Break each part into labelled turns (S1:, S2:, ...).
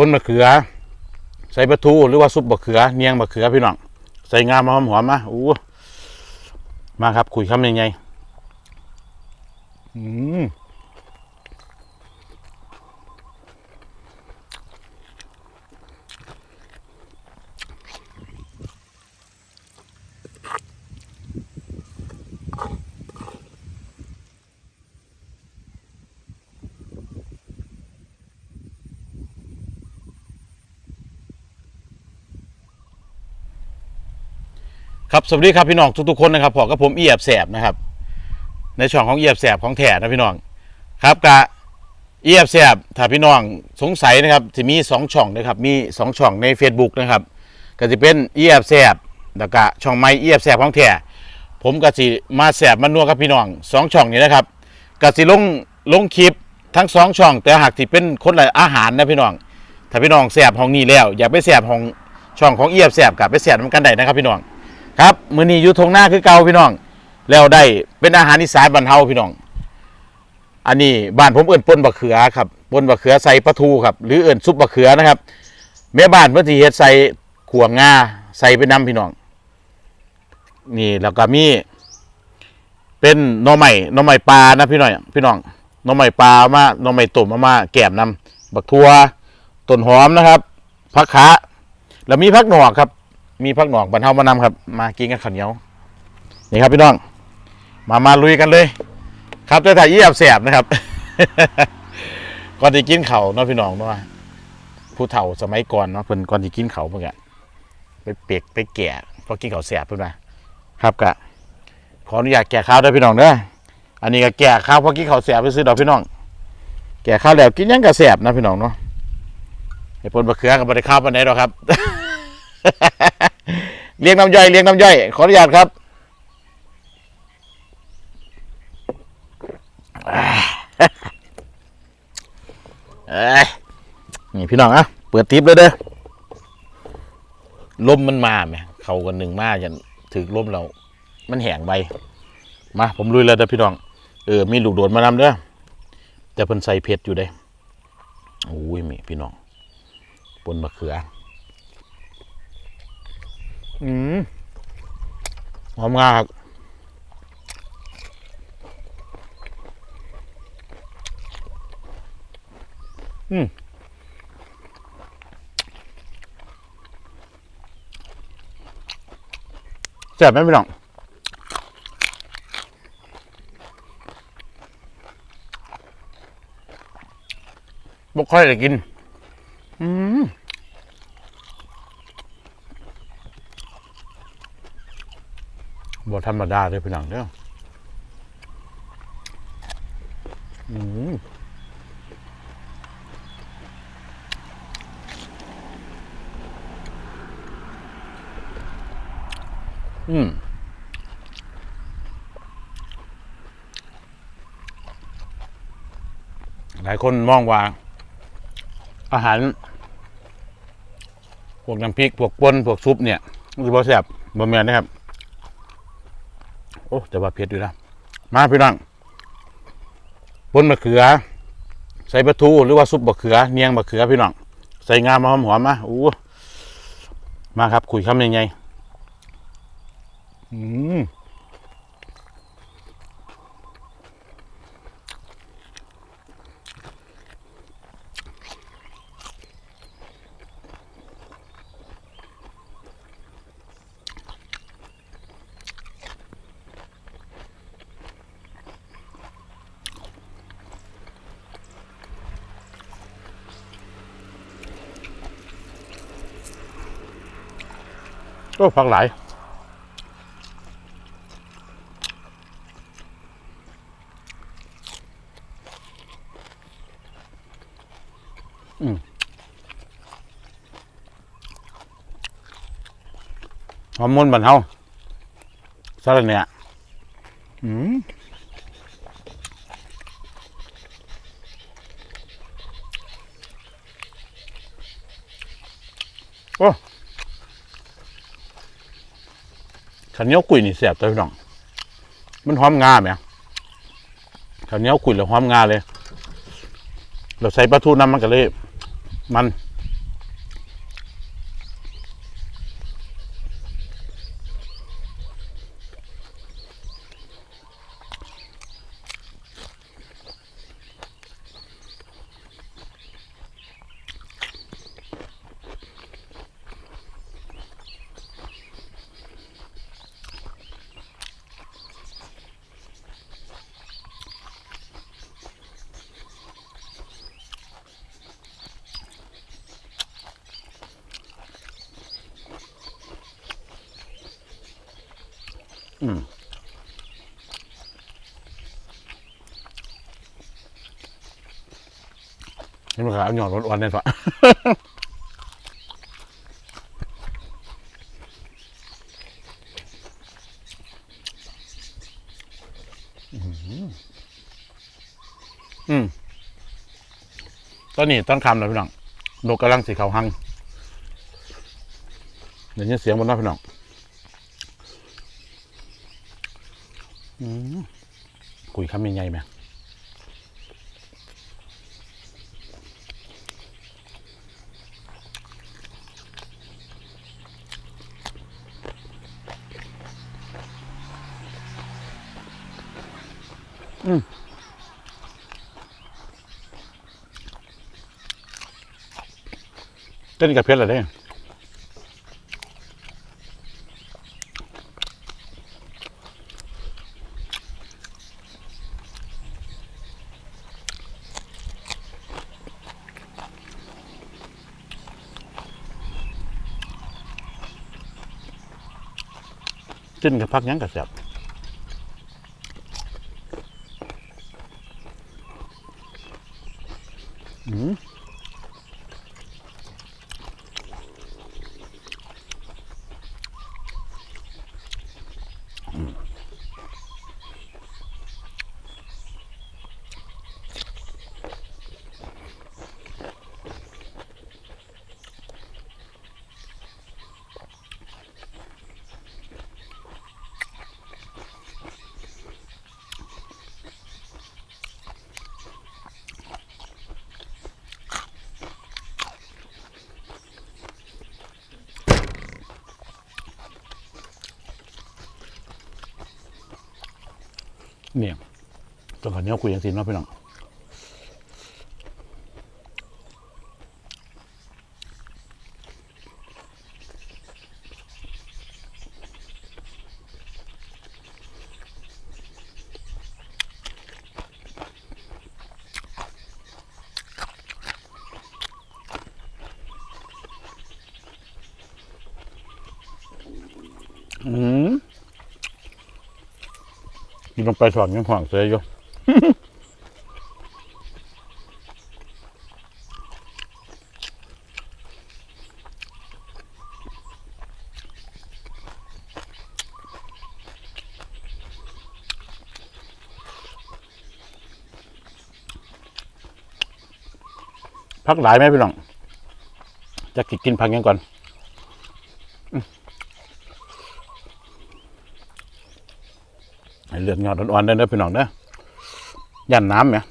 S1: ปนมะเขือ ใส่ปลาทูหรือว่าซุปมะเขือ เนียงมะเขือพี่น้องใส่งามมาหอมๆมาอู้มาครับคุยคำยังไงอืม ครับสวัสดีครับพี่น้องทุกๆคนนะครับพอกับผมเอียบแสบนะครับ ในช่องของเอียบแสบของแท้นะพี่น้องครับกะเอียบแสบถ้าพี่น้องสงสัยนะครับจะมีสองช่องนะครับมีสองช่องใน Facebook นะครับก็จะเป็นเอียบแสบแล้วก็ช่องไม้เอียบแสบของแท้ผมก็สิมาแสบมานัวกับพี่น้องสองช่องนี้นะครับก็สิลงลงคลิปทั้งสองช่อง แต่หากที่เป็นคนละอาหารนะพี่น้อง ถ้าพี่น้องแสบห้องนี้แล้ว อยากไปแสบห้องช่องของเอียบแสบกับไปแสบนกันได้นะครับพี่น้อง ครับมื้อนี้อยู่ทงหน้าคือเก่าพี่น้อง แล้วได้เป็นอาหารอีสานบ้านเฮาพี่น้อง อันนี้บ้านผมเอิ้นปนบะเขือครับปนบะเขือใส่ปลาทูครับ หรือเอิ้นซุปบะเขือนะครับ แม่บ้านเพิ่นสิเฮ็ดใส่ขวงาใส่ไปนํพี่น้อง นี่แล้วก็มีเป็นหน่อไม้หน่อไม้ปลานะพี่น้อยพี่น้องหน่อไม้ปลามาหน่อไม้ต้มมามาแกมนำบักทัวต้นหอมนะครับผักขาแล้วมีผักหนอกครับ มีผักหนอกบรรเทามานำครับ มากินกับข้าวเหนียวนี่ครับพี่น้อง มามาลุยกันเลย ครับแต่ถ่ายเยียมแสบนะครับก่อนที่กินเขาเนาะพี่น้องเนาะผู้เฒ่าสมัยก่อนเนาะเพิ่นก่อนที่กินเขาเพิ่นกะไปเปียกไปแก่พอกินเขาแสบเพิ่นมาครับกะขออนุญาตแก่ข้าวด้วยพี่น้องเด้ออันนี้ก็แก่ข้าวพอกินเขาแสบไปซื้อดอกพี่น้อง แก่ข้าวแล้วกินยังกะแสบนะพี่น้องเนาะไอ้ปนบะเขือกับบะได้ข้าวปานไหนหรอกครับ เลี้ยงน้ำย่อยเลี้ยงน้ำย่อย ขออนุญาตครับเอ้ยนี่พี่น้องอะเปิดทิปเลยเด้อลมมันมาไหมเขากันหนึ่งมาจนถือลมเรา มันแหงใบมา ผมลุยเลยเด้อพี่น้อง เออ มีลูกโดดมานำเด้อแต่เพิ่นใส่เพชรอยู่เด้โอ้ยมีพี่น้องปนมะเขือ อืมหอมงาครับอืมแซ่บไหมพี่น้องบ่ค่อยได้กิน อืม บ่ธรรมดาเลยพี่น้องเด้ออืมอืมหลายคนมองว่า อาหาร พวกน้ำพริก พวกป่นพวกซุปเนี่ยมันสิบ่แซ่บบ่แม่นนะครับ โอ้แต่ว่าเผ็ดอยู่นะมาพี่น้องปนมะเขือ ใส่ปลาทูหรือว่าซุปมะเขือ เนียงมะเขือพี่น้องใส่งามมาหอมๆมาอู้มาครับคุยคำยังไงอืม ก็ผักหลายอืมหอมมนต์บันเฮาสาระเนี่ยอืมโอ้ ขันเหนียวกุยนี่แสบตัวพี่น้อง มันหอมงาไหมขันเหนียวกุยแล้วหอมงาเลย เราใส่ปลาทูน้ำมันก็เลย มัน นี่มันขาหยอดวันๆเนี่ยฝะอืมตอนนี้ต้นคำแล้วพี่น้องนกกำลังสีเขาหังเดี๋ยวนี้เสียงบนน้าพี่น้องอืมคุยคำยังไงไหม เต้นกับเพชรเหรเนี่ยเต้นกับพักยังกับแสบอืม เนี่ย ตรงขันนี้คุยยังสินเนาะพี่น้องอืมกินลงไปสอ พักหลายไหมพี่น้อง จะกินกินพักยังก่อนเลือดงอดอ่อนๆได้เด้อพี่น้องเด้อ ยันน้ำเนี่ย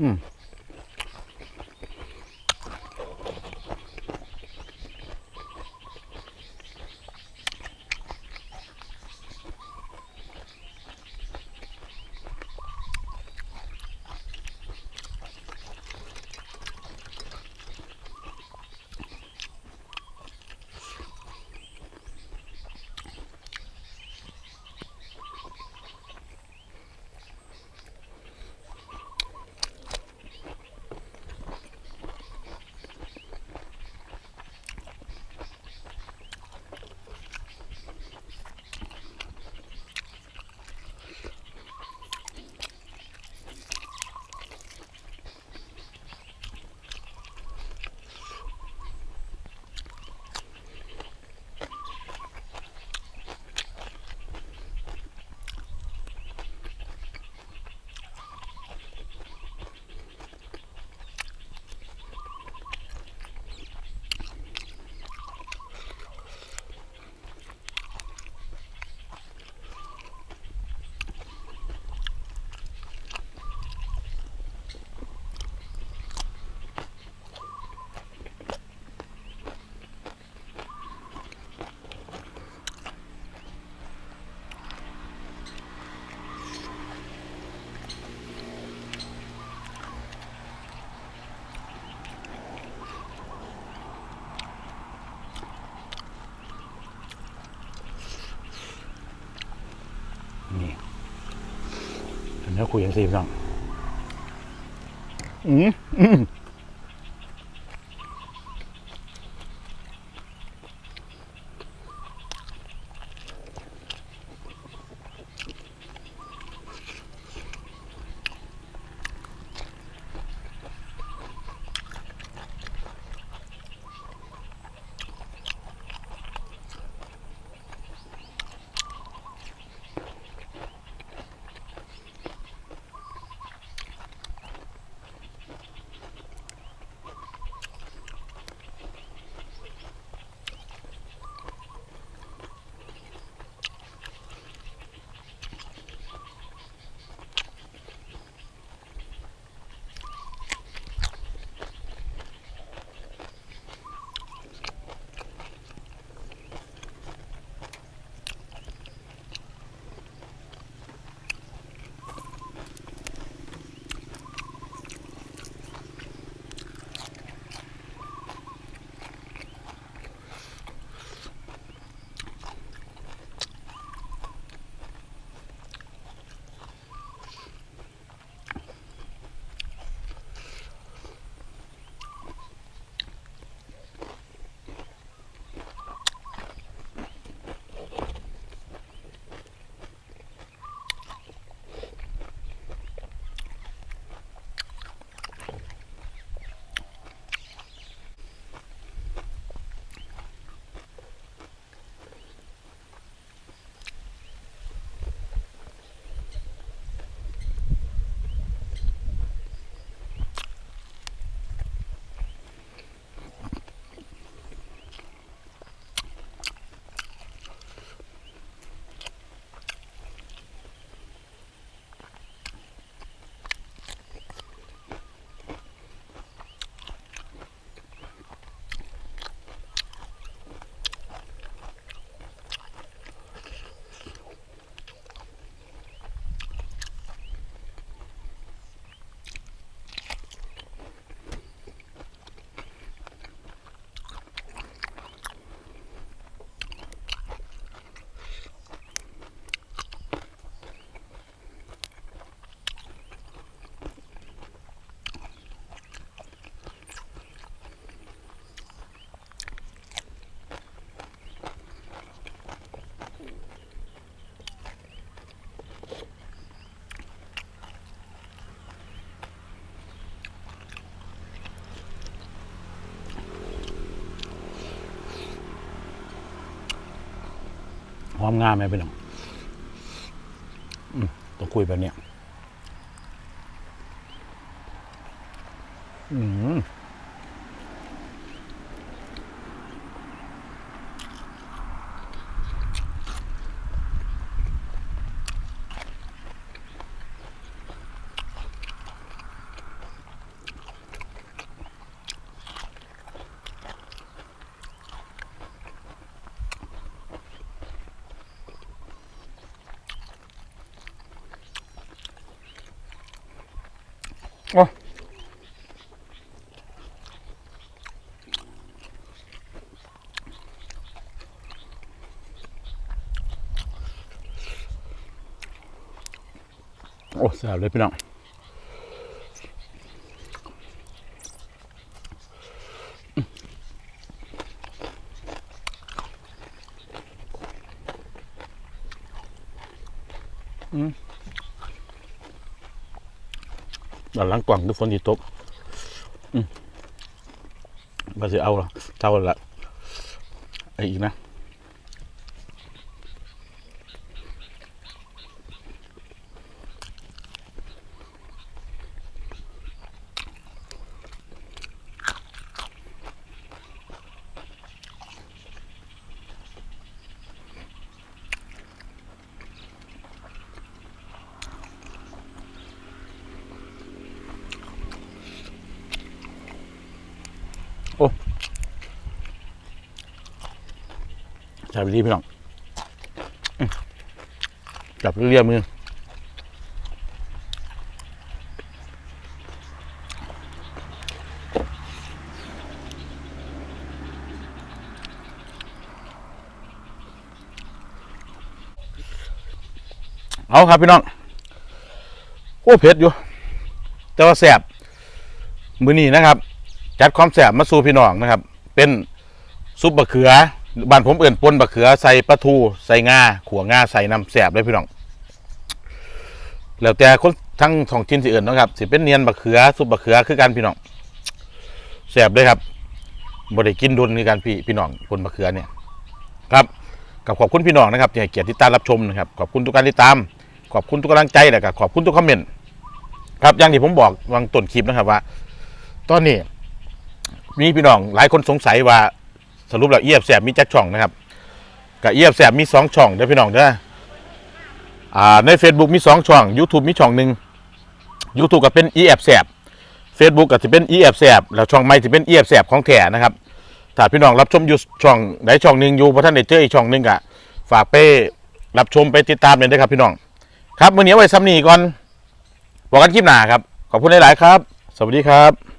S1: อืม คุยอย่างสี่พี่น้องอืม อืมหอมงามไหมพี่น้องต้องคุยแบบเนี้ยอืม โอ้โอ้แซ่บเลยพี่น้อง ด้านหลังกล่องทุกคนที่ตกมาสิเอาละเท่าละไอ้อีกนะ จับดีพี่น้องจับเรียบมือเอาครับพี่น้องโอ้เผ็ดอยู่ แต่ว่าแสบมือนี้นะครับ จัดความแสบมาสู่พี่น้องนะครับ เป็นซุปบะเขือ บ้านผมเอื่นปนบะเขือใส่ปลาทูใส่งาขัวงาใส่น้ำแสบเลยพี่น้องแล้วแต่คนทั้งท้องถิ่นสิเอื่นนะครับสิเป็นเนียนบะเขือซุปบะเขือคือกันพี่น้องแสบเลยครับบ่ได้กินดุนคือกันพี่พี่น้องปนบะเขือเนี่ยครับกับขอบคุณพี่น้องนะครับที่ให้เกียรติติดตามรับชมนะครับขอบคุณทุกการติดตาม ขอบคุณทุกกำลังใจและก็ขอบคุณทุกคอมเมนต์ครับอย่างที่ผมบอกวางต้นคลิปนะครับว่า ตอนนี้มีพี่น้องหลายคนสงสัยว่า สรุปแล้วเอียบแสบมีจักช่องนะครับกับเอียบแสบมีสองช่องเด้อพี่น้องเด้ออ่าใน Facebook มีสองช่อง YouTube มีช่องหนึ่ง YouTube ก็เป็นเอียบแสบ Facebook ก็จะเป็นเอียบแสบแล้วช่องใหม่จะเป็นเอียบแสบของแท้นะครับถ้าพี่น้องรับชมอยู่ช่องใดช่องหนึ่งอยู่พระท่านได้เจออีกช่องหนึ่งก็ฝากไปรับชมไปติดตามเลยนะครับพี่น้อง ครับวันนี้ไว้ซ้ำนี้ก่อนบอกกันคลิปหน้าครับ ขอบคุณหลาย ๆ ครับ สวัสดีครับ